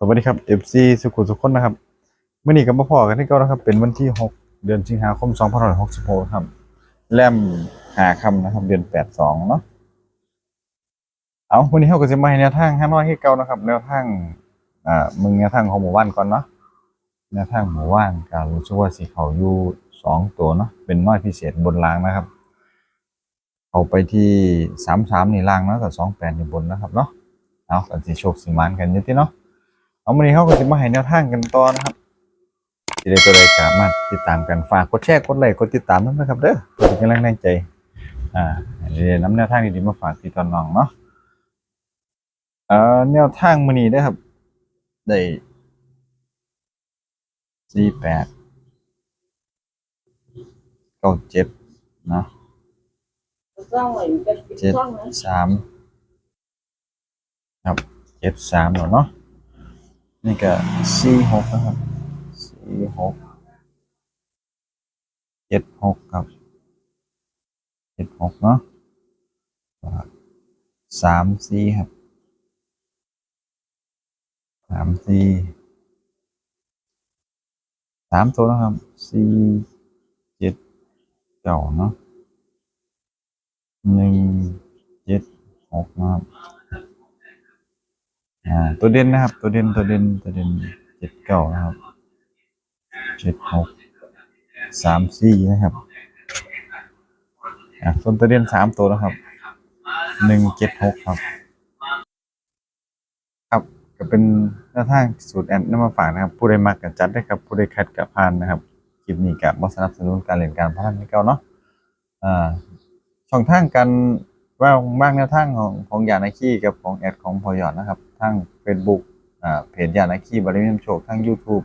สวัสดีครับ FC สุขุสุขคนนะครับเมื่อนี้ก็มาพอกันที่เก่านะครับ เป็นวันที่ 6 เดือนสิงหาคม2566ครับ แลมหาคำนะครับ เดือน 82 เนาะเอาวันนี้เราก็จะมาให้แนวทางห้าน้อยให้เก่านะครับ แนวทางอ่ามึงแนวทางของหมู่บ้านก่อนเนาะแนวทางหมู่บ้านการรู้สึกว่าสีเขาอยู่สองตัวเนาะเป็นน้อยพิเศษบนรางนะครับ เอาไปที่สามสามนี่ล่างนะกับสองแปดนี่บนนะครับเนาะเอากันสิโชคสิมานกันอยี่ที่เนาะ เอาวันนี้เขาก็จะมาให้แนวทางกันต่อนะครับสิได้ตัวใดก็มาติดตามกันฝากกดแชร์กดไลค์กดติดตามด้วยนะครับเด้อเพื่อเป็นกำลังแรงใจ อ่าเดี๋ยวน้ำแนวทางดีๆมาฝากพี่ตอนน้องเนาะเอ่อแนวทางมื้อนี้เด้ครับได้สี่แปดเก้าเจ็ดเนาะเจ็ดสามครับเจ็ดสามเนาะ นี่ก็สี่หกนะครับสี่หกเจ็ดหกครับเจ็ดหกเนาะสามสี่ครับสามสี่สามตัวนะครับสี่เจ็ดเก้าเนาะหนึ่งเจ็ดหกนะครับ อ่าตัวเด่นนะครับ ตัวเด่นตัวเด่นตัวเด่นเจ็ดเก้านะครับเจ็ดหกสามสี่นะครับอ่าส่วนตัวเด่นสามตัวนะครับหนึ่งเจ็ดหกครับ ครับก็เป็นแนวทางสูตรแอนนำมาฝากนะครับ ผู้ใดมักกับจัดได้ครับ ผู้ใดคัดกับพานนะครับคลิปนี้กับบสนับสนุนการเล่นการพนันให้เก่าเนาะอ่าช่องทางการว่าบ้างแนวทางของของยานาคีกับของแอดของพอยอดนะครับ ทาง Facebook อ่าเพจยานาคีบาริมินำโชคทาง YouTube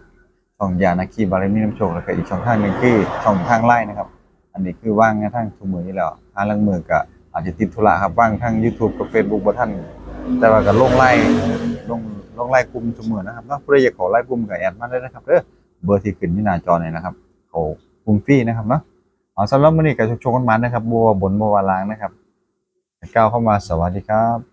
ช่องยานาคีบาริมินำโชคแล้วก็อีกช่องทางหนึ่งคือช่องทางไลน์นะครับ อันนี้คือว่างแนวทางทุกมือนี่แล้วทางลังมือก็อาจจะติดธุระครับว่างทาง YouTube กับ Facebook บ่ทันแต่ว่าก็ลงไลน์ลงลงไลน์กลุ่มทุกมือนะครับเนาะผู้ใดอยากขอไลน์กลุ่มก็แอดมาได้นะครับเด้อเบอร์ที่ขึ้นที่หน้าจอเนี่ยนะครับเขากลุ่มฟรีนะครับเนาะเอาสำหรับมื้อนี้ก็ชกๆกันมานะครับบัวบนบัวาลางนะครับก้าวเข้ามาสวัสดีครับ